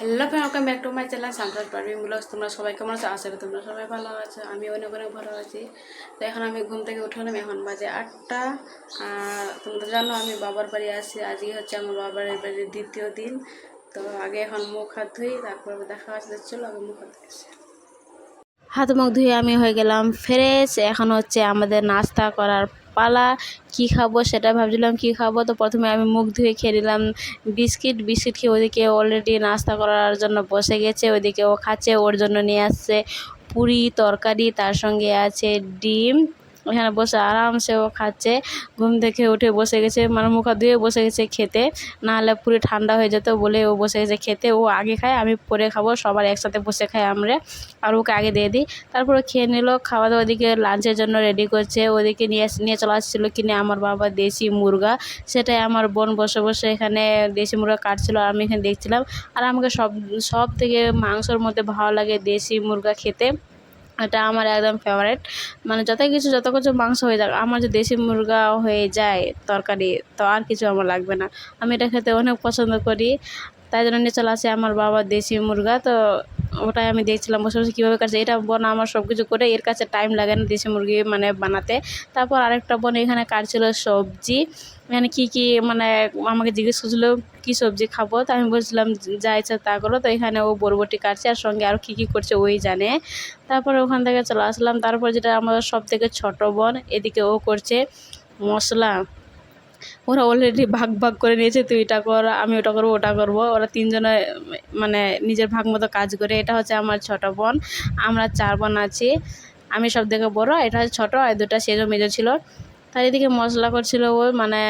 Hello friend welcome back to my channel সান্তাস পারভিং vlogs তোমরা সবাই কেমন আছো? আশা করি তোমরা সবাই ভালো আছো। আমি অনেক অনেক ভালো আছি। তো এখন আমি ঘুম থেকে উঠলাম, এখন বাজে আটটা। তোমরা জানো, আমি বাবার বাড়ি আসি আজকে হচ্ছে আমার বাবার বাড়ির দ্বিতীয় দিন। তো আগে এখন মুখ হাত ধুই, তারপর দেখা আসলে চলো আগে মুখ হাত ধুই। হাত মুখ ধুয়ে আমি হয়ে গেলাম ফ্রেশ এখন হচ্ছে আমাদের নাস্তা করার পালা, কি খাব সেটা ভাবছিলাম, কি খাব? তো প্রথমে আমি মুখ ধুয়ে খেয়ে নিলাম বিস্কিট। বিস্কিট খেয়ে ওদিকে অলরেডি নাস্তা করার জন্য বসে গেছে, ওদিকে ও খাচ্ছে, ওর জন্য নিয়ে আসছে পুরি, তরকারি, তার সঙ্গে আছে ডিম ওখানে বসে আরামসে ও খাচ্ছে, ঘুম থেকে উঠে বসে গেছে মানে মুখ ধুয়ে বসে গেছে খেতে। নাহলে পুরি ঠান্ডা হয়ে যেত বলে ও বসে গেছে খেতে। ও আগে খায়, আমি পরে খাব, সবার একসাথে বসে খাই আমরা। আর ওকে আগে দিয়ে দিই। তারপরে খেয়ে নিল, খাওয়া দাওয়া ওদিকে লাঞ্চের জন্য রেডি করছে। ওদিকে নিয়ে নিয়ে চলে আসছিল কিনে আমার বাবা দেশি মুরগা। সেটাই আমার বোন বসে বসে এখানে দেশি মুরগা কাটছিল, আর আমি এখানে দেখছিলাম। আর আমাকে সব সব থেকে মাংসর মধ্যে ভালো লাগে দেশি মুরগা খেতে। এটা আমার একদম ফেভারেট মানে যত কিছু যত কিছু মাংস হয়ে যাক, আমার যে দেশি মুরগা হয়ে যায় তরকারি, তো আর কিছু আমার লাগবে না। আমি এটা খেতে অনেক পছন্দ করি। তাই জন্য নিয়ে চলে আসে আমার বাবা দেশি মুরগা, তো ওটাই আমি দেখছিলাম বসে বসে কীভাবে কাটছে। এটা বোন আমার সব কিছু করে এর কাছে টাইম লাগে না দেশি মুরগি মানে বানাতে। তারপর আরেকটা বোন এখানে কাটছিল সবজি। এখানে কী কী মানে আমাকে জিজ্ঞেস করছিল, কী সবজি খাব? তো আমি বলছিলাম, যা ইচ্ছা তা করো। তো এখানে ও বরবটি কাটছে আর সঙ্গে আরও কী কী করছে ওই জানে। তারপরে ওখান থেকে চলে আসলাম। তারপর যেটা আমার সব থেকে ছোটো বোন, এদিকে ও করছে মশলা। ওরা অলরেডি ভাগ ভাগ করে নিয়েছে, তুই এটা কর, আমি ওটা করব ওটা করব। ওরা তিনজনে মানে নিজের ভাগ মতো কাজ করে, এটা হচ্ছে আমার ছোট বোন, আমরা চার বোন আছি। আমি সব থেকে বড়, এটা হচ্ছে ছোটো, আর দুটা সেজো মেজো ছিল। তার এদিকে মশলা করছিল ও মানে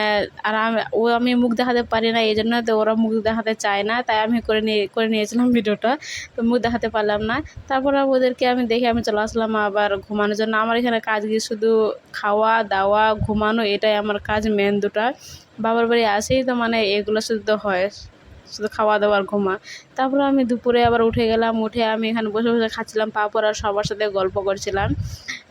আর ও আমি মুখ দেখাতে পারি না এই জন্য তো ওরা মুখ দেখাতে চায় না, তাই আমি করে নিয়ে করে নিয়েছিলাম ভিডিওটা, তো মুখ দেখাতে পারলাম না। তারপর ওদেরকে আমি দেখে আমি চলে আসলাম আবার ঘুমানোর জন্য। আমার এখানে কাজ গিয়ে শুধু খাওয়া, দাওয়া, ঘুমানো, এটাই আমার কাজ মেন দুটা। বাবার বাড়ি আসেই তো মানে এগুলো শুধু তো হয়। শুধু খাওয়া দাওয়া আর ঘুমা। তারপরে আমি দুপুরে আবার উঠে গেলাম, উঠে আমি এখানে বসে বসে খাচ্ছিলাম পাপড় আর সবার সাথে গল্প করছিলাম।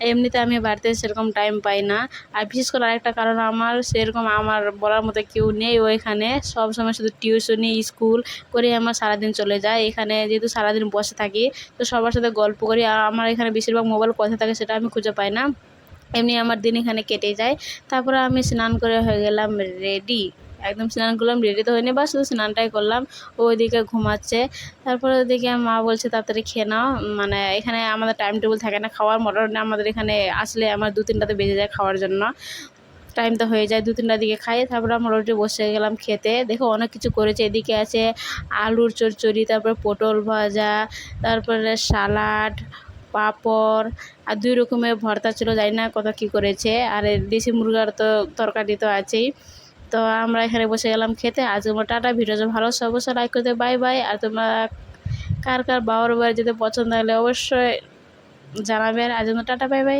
এমনিতে আমি বাড়িতে সেরকম টাইম পাই না। আর বিশেষ করে আরেকটা কারণ, আমার সেরকম আমার বলার মতো কেউ নেই ওইখানে। সব সময় শুধু টিউশনি স্কুল করে আমার সারাদিন চলে যায়। এখানে যেহেতু সারাদিন বসে থাকি, তো সবার সাথে গল্প করি। আর আমার এখানে বেশিরভাগ মোবাইল কথা থাকে সেটা আমি খুঁজে পাই না। এমনি আমার দিন এখানে কেটে যায়। তারপরে আমি স্নান করে হয়ে গেলাম রেডি একদম স্নান করলাম রেডি তো হয়নি বা শুধু স্নানটাই করলাম। ও ওইদিকে ঘুমাচ্ছে। তারপরে ওদিকে মা বলছে, তাড়াতাড়ি খেয়ে নাও। মানে এখানে আমাদের টাইম টেবিল থাকে না, খাওয়ার মোটামুটি আমাদের এখানে আসলে আমার দু তিনটাতে বেজে যায় খাওয়ার জন্য। টাইম তো হয়ে যায় দু তিনটার দিকে খাই, তারপরে ওটি বসে গেলাম খেতে। দেখো অনেক কিছু করেছে, এদিকে আছে আলুর চচ্চড়ি, তারপরে পটল ভাজা, তারপরে সালাড, পাপড়, আর দুই রকমের ভর্তা ছিল, জানি না কত কী করেছে। আর দেশি মুরগার তো তরকারি তো আছেই। তো আমরা এখানে বসে গেলাম খেতে। আজ তোমার টাটা ভিডিও ভালো অবশ্যই লাইক করতে বাই বাই আর তোমরা কার কার বাবার বাড়ি যেতে পছন্দ হলে অবশ্যই জানাবেন আজ টাটা বাই বাই